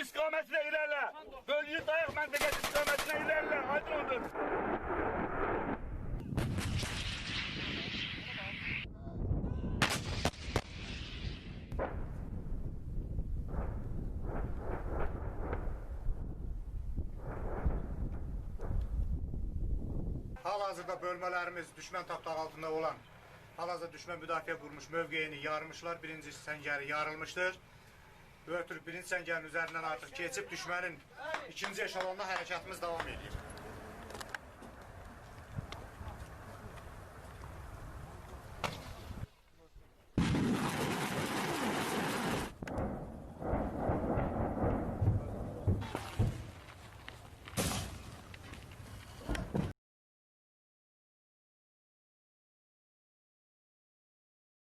istikametine ilerle. Bölgü dayak mentekesi istikametine ilerle. Hadi odur. Hal-hazırda bölmələrimiz düşmən tapdaq altında olan, hal-hazırda düşmən müdafiə qurmuş mövqeyini yarmışlar. Birinci səngəri yarılmışdır. Ötürük birinci səngərin üzərindən artıq keçib düşmənin ikinci eşalonda hərəkatımız davam edir.